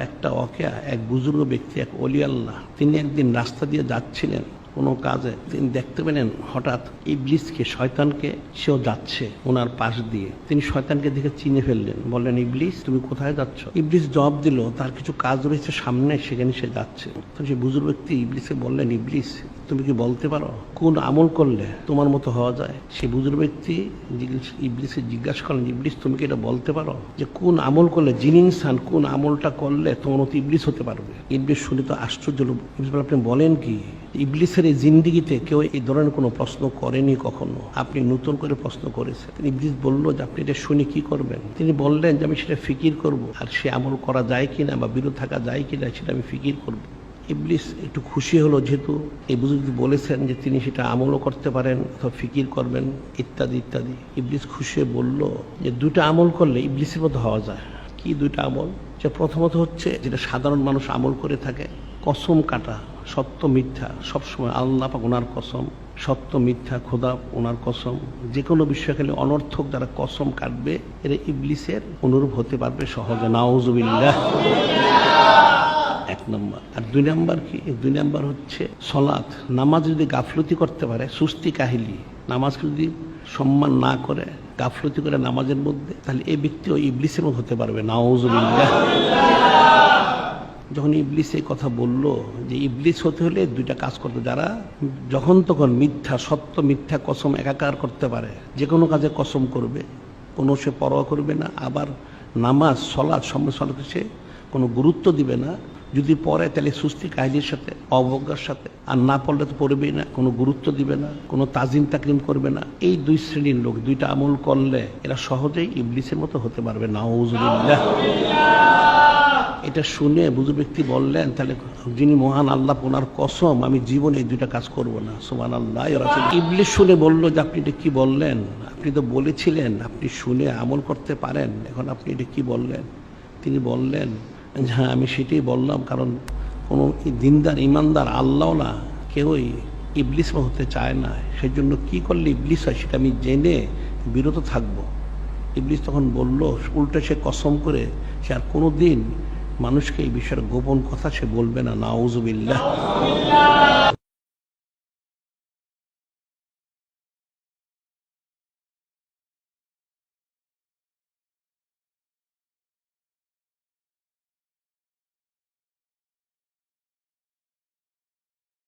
একটা অকেয়া এক বুজুর্গ ব্যক্তি এক অলি আল্লাহ তিনি একদিন রাস্তা দিয়ে যাচ্ছিলেন। কোনো কাজে। তিনি দেখতে পেলেন হঠাৎ ইবলিসকে, শয়তানকে, সেও যাচ্ছে ওনার পাশ দিয়ে। তিনি শয়তানকে দেখে চিনে ফেললেন। বললেন, ইবলিস, তুমি কোথায় যাচ্ছ? ইবলিস জবাব দিল, তার কিছু কাজ রয়েছে সামনে, সেখানে সে যাচ্ছে। তো সেই বুজুর্গ ব্যক্তি ইবলিসকে বললেন, ইবলিস, তুমি কি বলতে পারো? কোন আমল করলে তোমার মতো হওয়া যায়? সে বুজুর্গ ব্যক্তি ইবলিসকে জিজ্ঞাসা করলেন, ইবলিস, তুমি কি এটা বলতে পারো যে কোন আমল করলে জিন ইনসান, কোন আমলটা করলে তোমার মতো ইবলিস হতে পারবে? ইবলিস শুনে তো আশ্চর্য। ইবলিস আপনি বলেন কি? ইবলিসের এই জিন্দিগিতে কেউ এই ধরনের কোনো প্রশ্ন করেনি কখনো। আপনি নতুন করে প্রশ্ন করেছেন। তিনি ইবলিস বলল যে, আপনি এটা শুনে কি করবেন? তিনি বললেন যে, আমি সেটা ফিকির করব। আর সে আমল করা যায় কিনা বা বিরত থাকা যায় কিনা, সেটা আমি ফিকির করব। ইবলিস একটু খুশি হলো, যেহেতু এই বুজুর্গ বলেছেন যে, তিনি সেটা আমলও করতে পারেন অথবা ফিকির করবেন, ইত্যাদি ইত্যাদি। ইবলিস খুশি বলল যে দুটো আমল করলে ইবলিসের মতো হওয়া যায়। কি দুইটা আমল? যে, প্রথমত হচ্ছে, যেটা সাধারণ মানুষ আমল করে থাকে, কসম কাটা। সত্য মিথ্যা, সবসময় আল্লাহ ওনার কসম, সত্য মিথ্যা, খোদা ওনার কসম যে কোনো বিষয় খেলে অনর্থক যারা কসম কাটবে, এরা ইবলিসের অনুরূপ হতে পারবে সহজে। নাউজুবিল্লাহ। এক নম্বর। আর দুই নম্বর কি? দুই নম্বর হচ্ছে সলাৎ। নামাজ যদি গাফলতি করতে পারে, সুস্তি কাহিলি, নামাজকে যদি সম্মান না করে, গাফলতি করে নামাজের মধ্যে, তাহলে এই ব্যক্তিও ইবলিসের মতো হতে পারবে। নাউজুবিল্লাহ। যখন ইবলিস এই কথা বলল যে ইবলিস হতে হলে দুইটা কাজ করতে, যারা যখন তখন মিথ্যা, সত্য মিথ্যা কসম একাকার করতে পারে, যে কোনো কাজে কসম করবে, কোনো সে পরোয়া করবে না, আবার নামাজ সলাদ সলাতে সে কোনো গুরুত্ব দিবে না, যদি পড়ে তাহলে সুস্থি কাহিনীর সাথে, অবজ্ঞার সাথে, আর না পড়লে তো পড়বেই না, কোনো গুরুত্ব দিবে না, কোনো তাজিম তাকরিম করবে না। এই দুই শ্রেণির লোক দুইটা আমল করলে এরা সহজেই ইবলিসের মতো হতে পারবে, নাউজুবিল্লাহ। এটা শুনে বুজু ব্যক্তি বললেন, তাহলে যিনি মহান আল্লাহ, ওনার কসম, আমি জীবনে এই দুইটা কাজ করব না। সোমান আল্লাহ ইবলিশ শুনে বলল, যে আপনি এটা কি বললেন? আপনি তো বলেছিলেন, আপনি শুনে আমল করতে পারেন। এখন আপনি এটা কি বললেন? তিনি বললেন হ্যাঁ আমি সেটাই বললাম, কারণ কোনো দিনদার, ইমানদার আল্লাহ না, কেউই ইবলিস হতে চায় না। সেজন্য কি করলে ইবলিস হয়, সেটা আমি জেনে বিরত থাকব। ইবলিস তখন বলল, উল্টে সে কসম করে, সে আর কোনো দিন মানুষকে এই বিষয়ের গোপন কথা সে বলবে না। নাউজুবিল্লাহ।